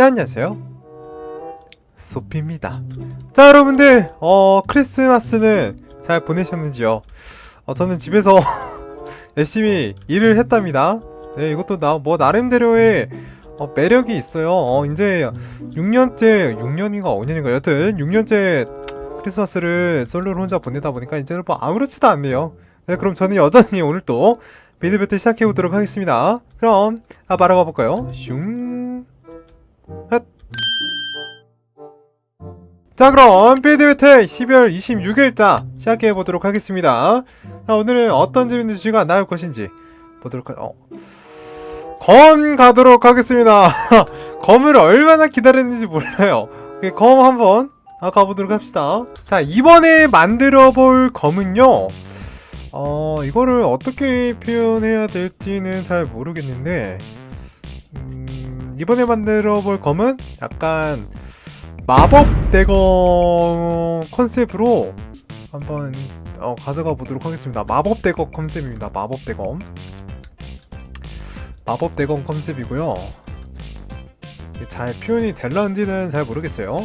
네 안녕하세요. 소피입니다. 자 여러분들 어 크리스마스는 잘 보내셨는지요? 어 저는 집에서 열심히 일을 했답니다. 네 이것도 나 뭐 나름대로의 어, 매력이 있어요. 어 이제 6년째 6년인가 5년인가 여튼 6년째 크리스마스를 솔로로 혼자 보내다 보니까 이제는 뭐 아무렇지도 않네요. 네 그럼 저는 여전히 오늘 또 미드 배틀 시작해 보도록 하겠습니다. 그럼 아 바로 가볼까요? 슝 자 그럼 배틀 12월 26일자 시작해 보도록 하겠습니다. 자 오늘은 어떤 재밌는 주제가 나올 것인지 보도록 하. 어. 검 가도록 하겠습니다. 검을 얼마나 기다렸는지 몰라요. 검 한번 아, 가보도록 합시다. 자 이번에 만들어 볼 검은요. 어 이거를 어떻게 표현해야 될지는 잘 모르겠는데 음, 이번에 만들어 볼 검은 약간 마법 대검 컨셉으로 한번 어, 가져가 보도록 하겠습니다. 마법 대검 컨셉입니다. 마법 대검. 마법 대검 컨셉이고요. 잘 표현이 될런지는 잘 모르겠어요.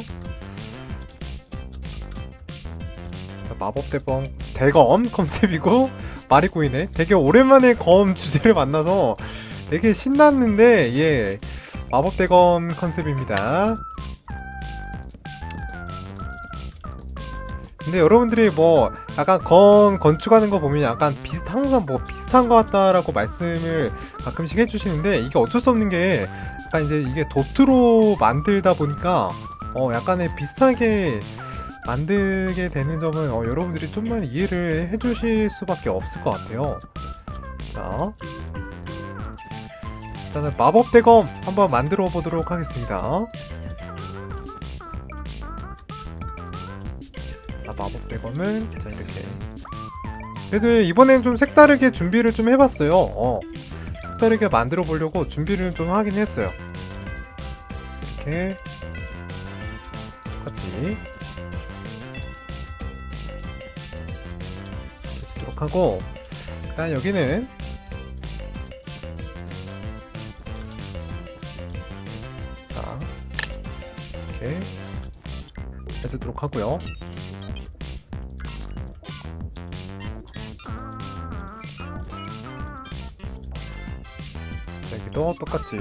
자, 마법 대검 대검 컨셉이고 말이 꼬이네. 되게 오랜만에 검 주제를 만나서 되게 신났는데 예 마법 대검 컨셉입니다. 근데 여러분들이 뭐 약간 건 건축하는 거 보면 약간 비슷 항상 뭐 비슷한 것 같다라고 말씀을 가끔씩 해주시는데 이게 어쩔 수 없는 게 약간 이제 이게 도트로 만들다 보니까 어 약간의 비슷하게 만들게 되는 점은 어 여러분들이 좀만 이해를 해주실 수밖에 없을 것 같아요. 자 일단은 마법 대검 한번 만들어 보도록 하겠습니다. 마법 대검은 자 이렇게. 그래도 이번엔 좀 색다르게 준비를 좀 해봤어요. 어, 색다르게 만들어 보려고 준비를 좀 하긴 했어요. 자, 이렇게 똑같이 해주도록 하고 일단 여기는 자 이렇게 해주도록 하고요. 자, 여기도 똑같이.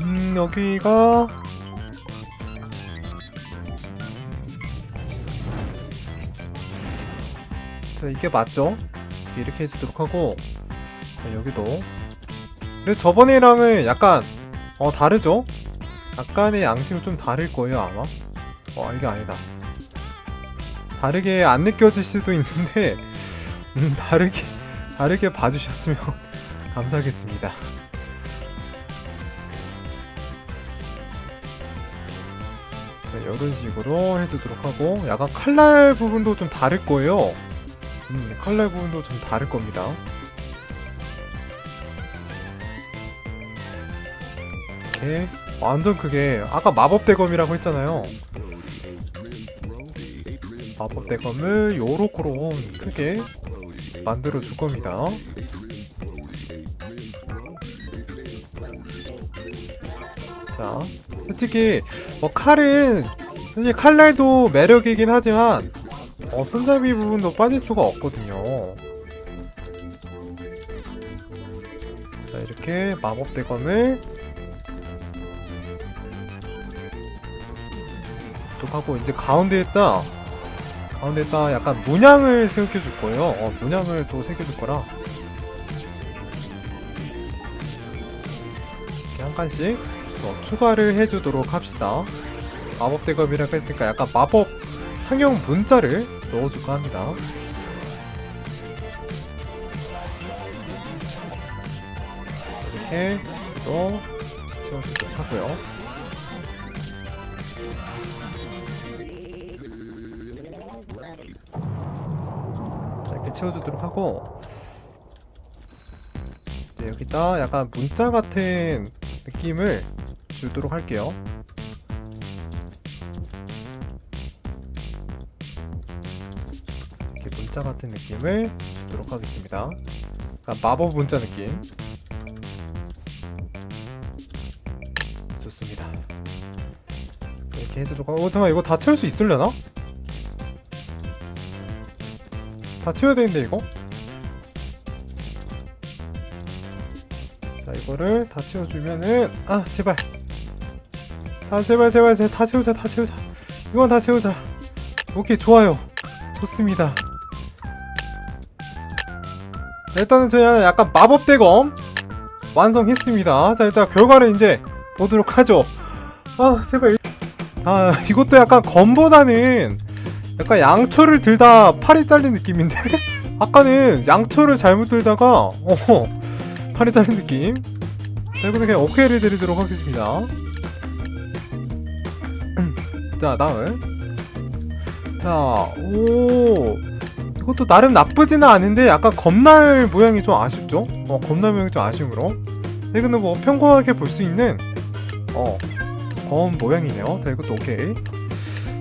음, 여기가 자, 이게 맞죠? 이렇게 해주도록 하고 자, 여기도 근데 저번이랑은 약간 어 다르죠? 약간의 양식은 좀 다를 거예요 아마 어 이게 아니다 다르게 안 느껴질 수도 있는데 음 다르게 다르게 봐주셨으면 감사하겠습니다 자 이런 식으로 해주도록 하고 약간 칼날 부분도 좀 다를 거예요 음 칼날 부분도 좀 다를 겁니다 이렇게 완전 크게 아까 마법 대검이라고 했잖아요. 마법 대검을 요렇게로 크게 만들어 줄 겁니다. 자, 솔직히 뭐 칼은 사실 칼날도 매력이긴 하지만 어, 손잡이 부분도 빠질 수가 없거든요. 자, 이렇게 마법 대검을 또 하고 이제 가운데에다. 가운데에다. 약간 문양을 새겨 줄 거예요. 어, 문양을 또 새겨 줄 거라. 이렇게 한 칸씩 더 추가를 해주도록 합시다. 마법 대검이라고 했으니까 약간 마법 상형 문자를 넣어줄까 합니다. 이렇게 또 채워주도록 하고요. 자, 이렇게 채워주도록 하고 이제 여기다 약간 문자 같은 느낌을 주도록 할게요. 이렇게 문자 같은 느낌을 주도록 하겠습니다. 마법 문자 느낌. 좋습니다. 이렇게 해주도록 하고, 어, 잠깐 이거 다 채울 수 있으려나? 다 채워야 되는데 이거? 자 이거를 다 채워주면은 아 제발 다 제발 제발 제발 다 채우자 다 채우자. 이건 다 채우자. 오케이 좋아요. 좋습니다. 일단은 저희 하나 약간 마법 대검 완성했습니다. 자 일단 결과를 이제 보도록 하죠. 아 제발. 아 이것도 약간 검보다는 약간 양초를 들다 팔이 잘린 느낌인데? 아까는 양초를 잘못 들다가 어 팔이 잘린 느낌. 자 이거는 그냥 오케이를 드리도록 하겠습니다 자 다음. 자오. 이것도 나름 나쁘지는 않은데 약간 검날 모양이 좀 아쉽죠? 어 검날 모양이 좀 아쉬움으로. 이거는 뭐 평범하게 볼 수 있는 어검 모양이네요. 자 이것도 오케이.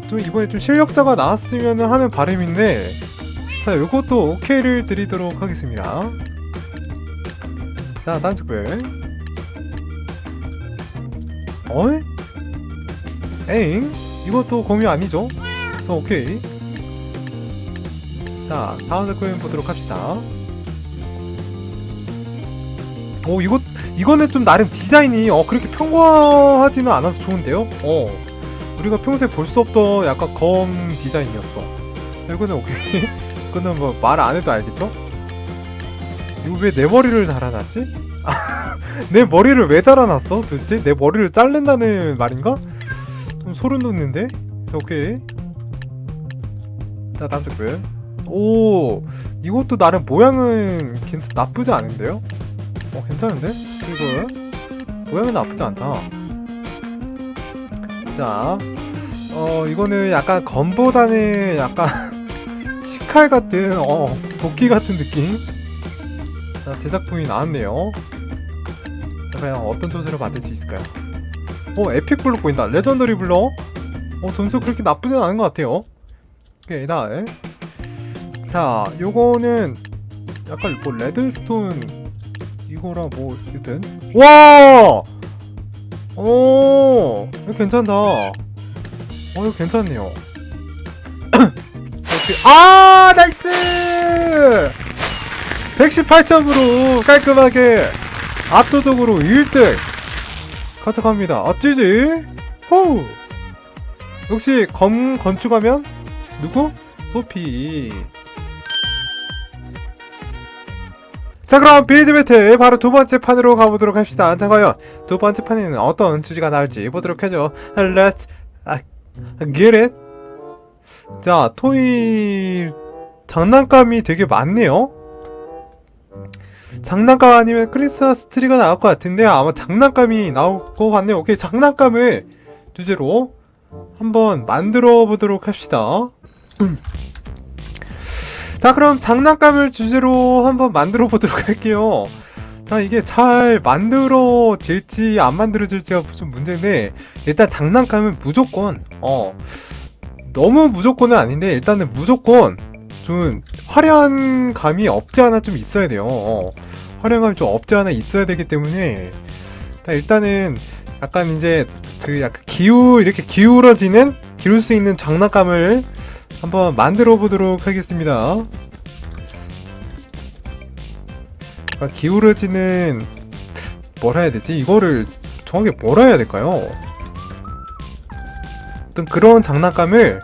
좀 이번에 좀 실력자가 나왔으면 하는 바람인데 자 이것도 오케이를 드리도록 하겠습니다. 자 다음 축배 어이? 에잉? 이것도 검이 아니죠? 자 오케이 자 다음 댓글 보도록 합시다 오 이거 이거는 좀 나름 디자인이 어 그렇게 평범하지는 않아서 좋은데요 어 우리가 평소에 볼 수 없던 약간 검 디자인이었어 이거는 오케이 이거는 뭐 말 안 해도 알겠죠? 이거 왜 내 머리를 달아놨지? 내 머리를 왜 달아놨어 도대체? 내 머리를 자른다는 말인가? 좀 소름 돋는데? 자, 오케이 자 다음 댓글 오 이것도 나름 모양은 괜찮 나쁘지 않은데요? 어 괜찮은데? 이거 모양은 나쁘지 않다 자, 어 이거는 약간 검보다는 약간 식칼 같은 어 도끼 같은 느낌. 자 제작품이 나왔네요. 자 과연 어떤 점수를 받을 수 있을까요? 어 에픽 블록 보인다. 레전더리 블록. 어 점수 그렇게 나쁘진 않은 것 같아요. 오케이 다음. 자 요거는 약간 뭐 레드스톤 이거랑 뭐 여튼 와 오, 이거 괜찮다. 어, 이거 괜찮네요. 아, 나이스! 118점으로 깔끔하게 압도적으로 1등 가져갑니다. 어찌지? 호! 역시 검 건축하면 누구? 소피. 자 그럼 빌드 배틀 바로 두 번째 판으로 가보도록 합시다 자 과연 두 번째 판에는 어떤 주제가 나올지 보도록 하죠 Let's uh, get it 자 토이 장난감이 되게 많네요 장난감 아니면 크리스마스 트리가 나올 것 같은데 아마 장난감이 나올 것 같네요. 오케이 장난감을 주제로 한번 만들어 보도록 합시다. 자 그럼 장난감을 주제로 한번 만들어 보도록 할게요. 자 이게 잘 만들어질지 안 만들어질지가 좀 문제인데 일단 장난감은 무조건 어 너무 무조건은 아닌데 일단은 무조건 좀 화려한 감이 없지 않아 좀 있어야 돼요 어, 화려한 감이 좀 없지 않아 있어야 되기 때문에 자, 일단은 약간 이제 그 약간 기우 이렇게 기울어지는 기울 수 있는 장난감을 한번 만들어 보도록 하겠습니다. 기울어지는 뭐라 해야 되지? 이거를 정확히 뭐라 해야 될까요? 어떤 그런 장난감을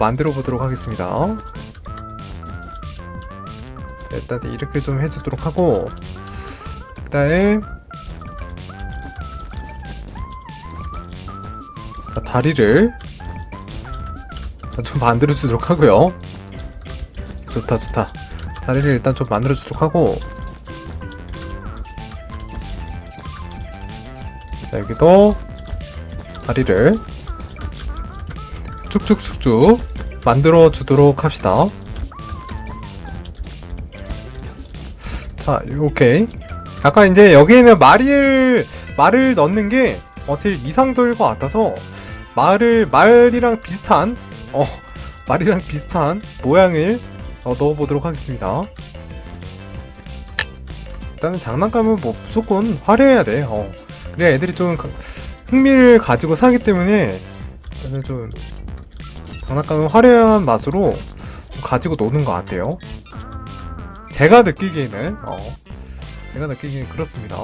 만들어 보도록 하겠습니다. 자, 일단 이렇게 좀 해주도록 하고 자, 다리를 좀 만들어 주도록 하고요. 좋다 좋다. 다리를 일단 좀 만들어 주도록 하고 자, 여기도 다리를 쭉쭉쭉쭉 만들어 주도록 합시다. 자, 오케이. 약간 이제 여기에는 말을 말을 넣는 게 어, 제일 이상적일 것 같아서 말을 말이랑 비슷한 어 말이랑 비슷한 모양을 어, 넣어보도록 하겠습니다. 일단은 장난감은 뭐 무조건 화려해야 돼. 어. 그래야 애들이 좀 가- 흥미를 가지고 사기 때문에 저는 좀 장난감을 화려한 맛으로 가지고 노는 것 같아요. 제가 느끼기에는 어, 제가 느끼기에는 그렇습니다.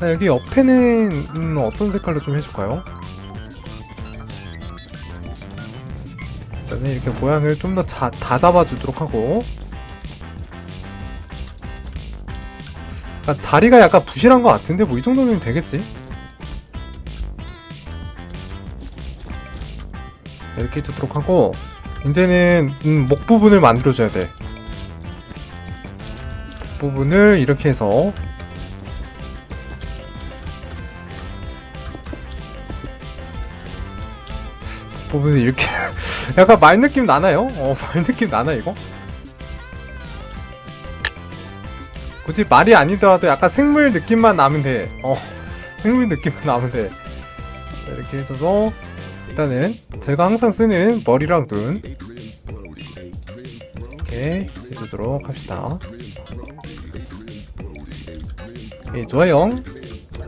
자 여기 옆에는 음, 어떤 색깔로 좀 해줄까요? 일단은 이렇게 모양을 좀 더 다 잡아주도록 하고 다리가 약간 부실한 것 같은데 뭐 이 정도면 되겠지? 이렇게 해주도록 하고 이제는 음, 목 부분을 만들어줘야 돼. 목 부분을 이렇게 해서 목 부분을 이렇게 약간 말 느낌 나나요? 어, 말 느낌 나나 이거? 굳이 말이 아니더라도 약간 생물 느낌만 나면 돼. 어, 생물 느낌만 나면 돼. 자, 이렇게 해서 일단은 제가 항상 쓰는 머리랑 눈 이렇게 해주도록 합시다. 오케이, 좋아요.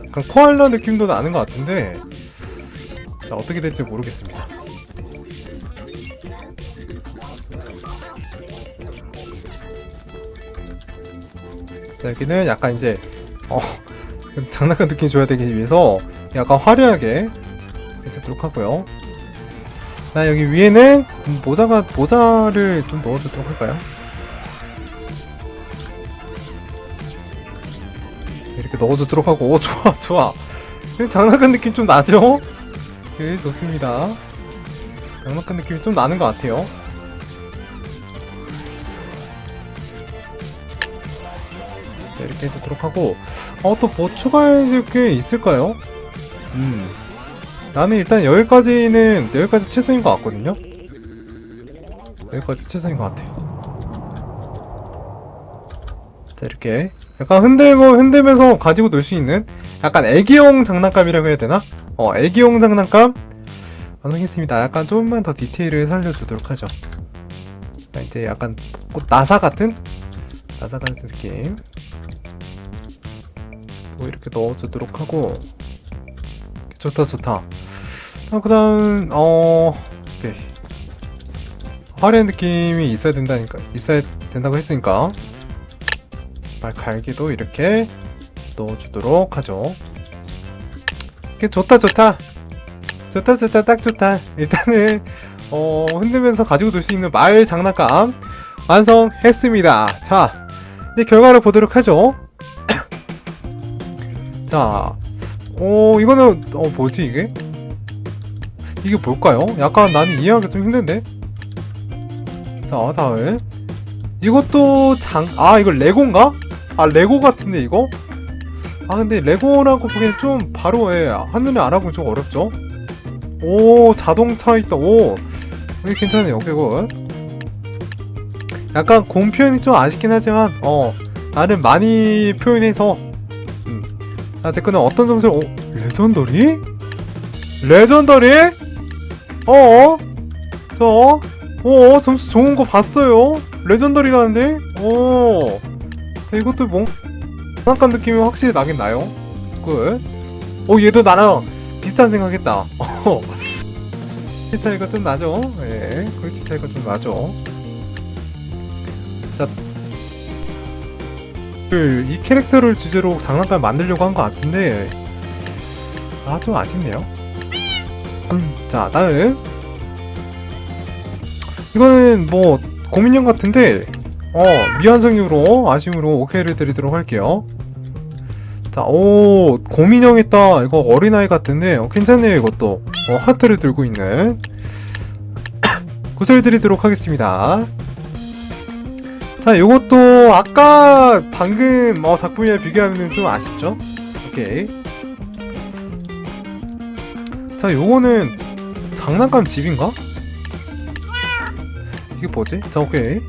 약간 코알라 느낌도 나는 것 같은데 자 어떻게 될지 모르겠습니다. 자, 여기는 약간 이제 어 장난감 느낌 줘야 되기 위해서 약간 화려하게 해주도록 하고요. 자 여기 위에는 음, 모자가 모자를 좀 넣어주도록 할까요? 넣어주도록 하고 오 좋아 좋아 장난감 느낌 좀 나죠? 네 좋습니다. 장난감 느낌이 좀 나는 것 같아요. 네, 이렇게 해주도록 하고 어또뭐 추가해줄 게 있을까요? 음 나는 일단 여기까지는 여기까지 최선인 것 같거든요 여기까지 최선인 것 같아 자 이렇게 약간 흔들고 흔들면서 가지고 놀 수 있는 약간 애기용 장난감이라고 해야 되나? 어 애기용 장난감? 완성했습니다. 약간 조금만 더 디테일을 살려주도록 하죠. 자, 이제 약간 꽃 나사 같은? 나사 같은 느낌. 또 이렇게 넣어주도록 하고. 좋다 좋다. 자 그다음 어 오케이 화려한 느낌이 있어야 된다니까 있어야 된다고 했으니까 말 갈기도 이렇게 넣어주도록 하죠 이렇게 좋다 좋다 좋다 좋다 딱 좋다 일단은 어 흔들면서 가지고 놀 수 있는 말 장난감 완성했습니다 자 이제 결과를 보도록 하죠 자, 어, 이거는, 어, 뭐지, 이게? 이게 뭘까요? 약간 나는 이해하기 좀 힘든데? 자, 다음. 이것도 장, 아, 이거 레고인가? 아, 레고 같은데, 이거? 아, 근데 레고라고 보기엔 좀 바로, 예, 한눈에 알아보기 좀 어렵죠? 오, 자동차 있다, 오. 이게 괜찮네요, 오케이, 굿. 약간 공 표현이 좀 아쉽긴 하지만, 어, 나름 많이 표현해서, 자, 제거는 어떤 점수를, 오, 레전더리? 레전더리? 어어? 저, 어, 점수 좋은 거 봤어요? 레전더리라는데? 어. 자, 이것도 뭐, 장난감 느낌이 확실히 나긴 나요. 굿. 어, 얘도 나랑 비슷한 생각했다. 어. 퀄리티 차이가 좀 나죠? 예, 퀄리티 차이가 좀 나죠. 자, 그, 이 캐릭터를 주제로 장난감 만들려고 한 것 같은데 아 좀 아쉽네요 음, 자 다음 이거는 뭐 고민형 같은데 어 미완성으로 아쉬움으로 오케이를 드리도록 할게요 자오 고민형 했다 이거 어린아이 같은데 어, 괜찮네요 이것도 어, 하트를 들고 있는 구슬 드리도록 하겠습니다 자, 요것도 아까 방금 어, 작품이랑 비교하면 좀 아쉽죠? 오케이. 자, 요거는 장난감 집인가? 이게 뭐지? 자, 오케이.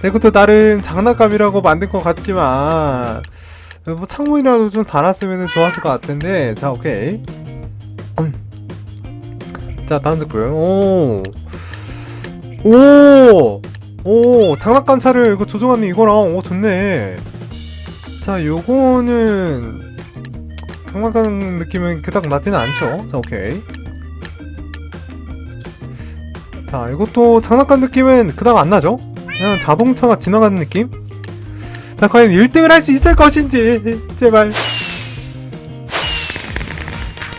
자, 이것도 나름 장난감이라고 만든 것 같지만 뭐 창문이라도 좀 달았으면 좋았을 것 같은데 자, 오케이. 음. 자, 작품. 오. 오! 오, 장난감 차를 이거 조종하는 이거랑, 오, 좋네. 자 요거는 장난감 느낌은 그닥 나지는 않죠 자 오케이 자 이것도 장난감 느낌은 그닥 안 나죠 그냥 자동차가 지나가는 느낌? 자 과연 1등을 할 수 있을 것인지 제발.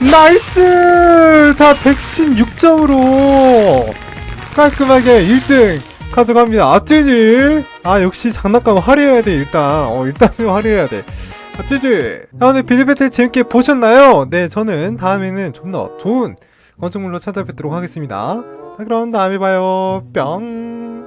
나이스! 자 116점으로 깔끔하게 1등 가져갑니다. 어쩌지 아 역시 장난감 화려해야 돼 일단. 어 일단은 화려해야 돼. 어쩌지 아 오늘 비디배틀 재밌게 보셨나요? 네 저는 다음에는 좀 더 좋은 건축물로 찾아뵙도록 하겠습니다. 자 그럼 다음에 봐요. 뿅